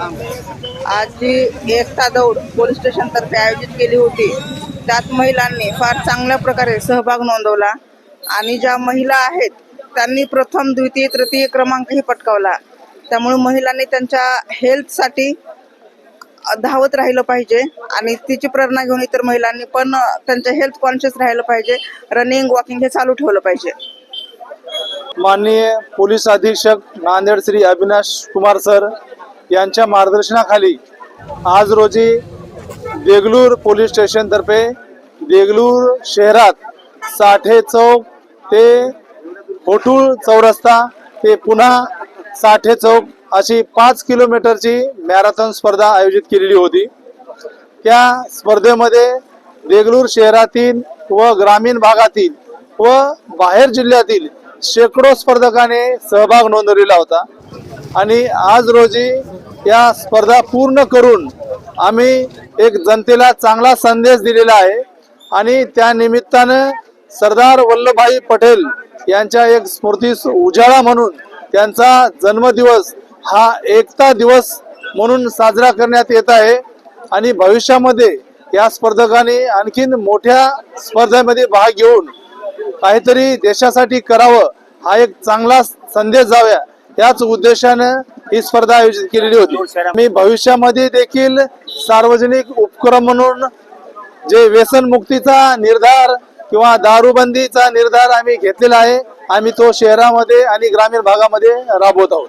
आज जी एकता दौड पोलीस स्टेशनतर्फे आयोजित केली होती. त्यात महिलांनी फार चांगल्या प्रकारे सहभाग नोंदवला आणि ज्या महिला आहेत त्यांनी प्रथम द्वितीय तृतीय क्रमांकही पटकावला. त्यामुळे महिलांनी त्यांच्या हेल्थसाठी धावत राहिलं पाहिजे आणि तिची प्रेरणा घेऊन इतर महिलांनी पण त्यांच्या हेल्थ कॉन्शियस राहिलं पाहिजे. रनिंग वॉकिंग हे चालू ठेवलं पाहिजे. माननीय पोलीस अधीक्षक नांदेड श्री अविनाश कुमार सर यांच्या मार्गदर्शनाखाली आज रोजी देगलूर पोलीस स्टेशनतर्फे देगलूर शहरात साठे चौक ते होटूळ चौरस्ता ते पुन्हा साठे चौक अशी पाच किलोमीटरची मॅरेथॉन स्पर्धा आयोजित केलेली होती. त्या स्पर्धेमध्ये देगलूर शहरातील व ग्रामीण भागातील व बाहेर जिल्ह्यातील शेकडो स्पर्धकाने सहभाग नोंदवलेला होता. आणि आज रोजी या स्पर्धा पूर्ण करून आम्ही एक जनतेला चांगला संदेश दिलेला आहे. आणि त्या निमित्तानं सरदार वल्लभभाई पटेल यांच्या एक स्मृतीस उजाळा म्हणून त्यांचा जन्मदिवस हा एकता दिवस म्हणून साजरा करण्यात येत आहे. आणि भविष्यामध्ये या स्पर्धकांनी आणखीन मोठ्या स्पर्धेमध्ये भाग घेऊन काहीतरी देशासाठी करावं हा एक चांगला संदेश जाव्या याच उद्देशानं ही स्पर्धा आयोजित केलेली होती. मी भविष्यामध्ये देखील सार्वजनिक उपक्रम म्हणून जे व्यसनमुक्तीचा निर्धार किंवा दारूबंदीचा निर्धार आम्ही घेतलेला आहे आम्ही तो शहरामध्ये आणि ग्रामीण भागामध्ये राबवत आहोत.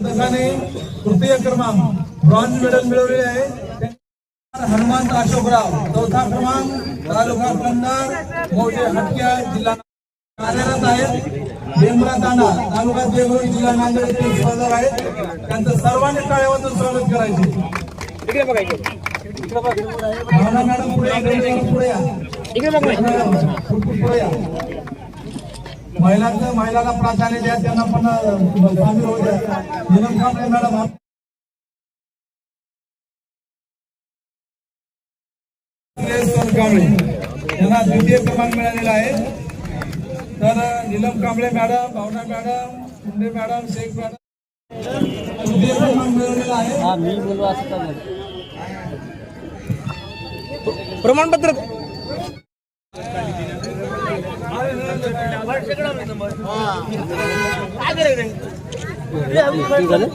कार्याच्या तृतीय क्रमांक ब्रॉन्झ मेडल मिळवलेले आहे. हनुमंत अशोकराव. चौथा क्रमांक तालुका कंधार मौजे हटक्या जिल्हा कार्यरत आहेत. बेंबरा तांडा तालुका देगलूर जिल्हा नांदेड येथील स्पर्धक आहेत. त्यांचं सर्वांनी टाळ्यावाजून स्वागत करायचे. भावना मॅडम पुढे पुढे या. पुढे या. महिलांचं महिलांना प्राधान्य द्या त्यांना पण सामील होऊ द्या. नीलम कांबळे मॅडम कांबळे. यांना द्वितीय क्रमांक मिळालेला आहे. तर Neelam Kamble madam Bhavana madam Munde madam Shaikh madam. तृतीय क्रमांक मिळवलेला आहे. हाँ मी बोलो